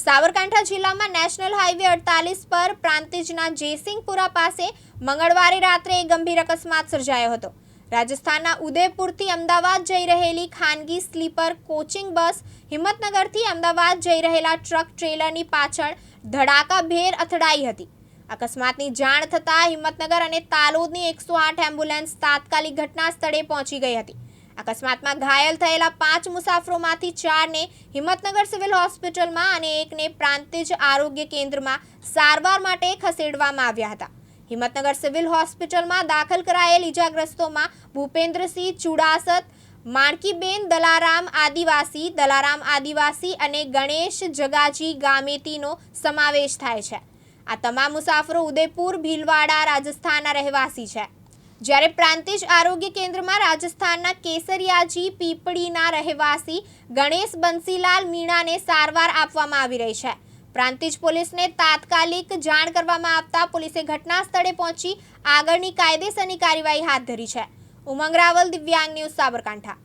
સાબરકાંઠા જિલ્લામાં national highway અડતાલીસ પર પ્રાંતિજના જયસિંહપુરા પાસે મંગળવારે રાત્રે ગંભીર અકસ્માત સર્જાયો હતો. રાજસ્થાનના ઉદયપુરથી અમદાવાદ જઈ રહેલી ખાનગી સ્લીપર કોચિંગ બસ હિંમતનગરથી અમદાવાદ જઈ રહેલા ટ્રક ટ્રેલરની પાછળ ધડાકાભેર અથડાઈ હતી. અકસ્માતની જાણ થતાં હિંમતનગર અને તાલોદની એકસો આઠ એમ્બ્યુલન્સ તાત્કાલિક ઘટના સ્થળે પહોંચી ગઈ હતી. અકસ્માતમાં ઘાયલ થયેલા પાંચ મુસાફરોમાંથી ચારને હિંમતનગર સિવિલ હોસ્પિટલમાં અને એકને પ્રાંતિજ આરોગ્ય કેન્દ્રમાં સારવાર માટે ખસેડવામાં આવ્યા હતા. હિંમતનગર સિવિલ હોસ્પિટલમાં દાખલ કરાયેલ ઇજાગ્રસ્તોમાં ભૂપેન્દ્રસિંહ ચુડાસત, માણકીબેન દલારામ આદિવાસી દલારામ આદિવાસી અને ગણેશ જગાજી ગામેતીનો સમાવેશ થાય છે. આ તમામ મુસાફરો ઉદયપુર, ભીલવાડા, રાજસ્થાનના રહેવાસી છે. જ્યારે પ્રાંતિજ આરોગ્ય કેન્દ્રમાં રાજસ્થાનના કેસરિયાજી પીપળીના રહેવાસી ગણેશ બંસીલાલ મીણાને સારવાર આપવામાં આવી રહી છે. પ્રાંતિજ પોલીસને તાત્કાલિક જાણ કરવામાં આવતા પોલીસે ઘટના સ્થળે પહોંચી આગળની કાયદેસરની કાર્યવાહી હાથ ધરી છે. ઉમંગ રાવલ દિવ્યાંગ ન્યૂઝ સાબરકાંઠા.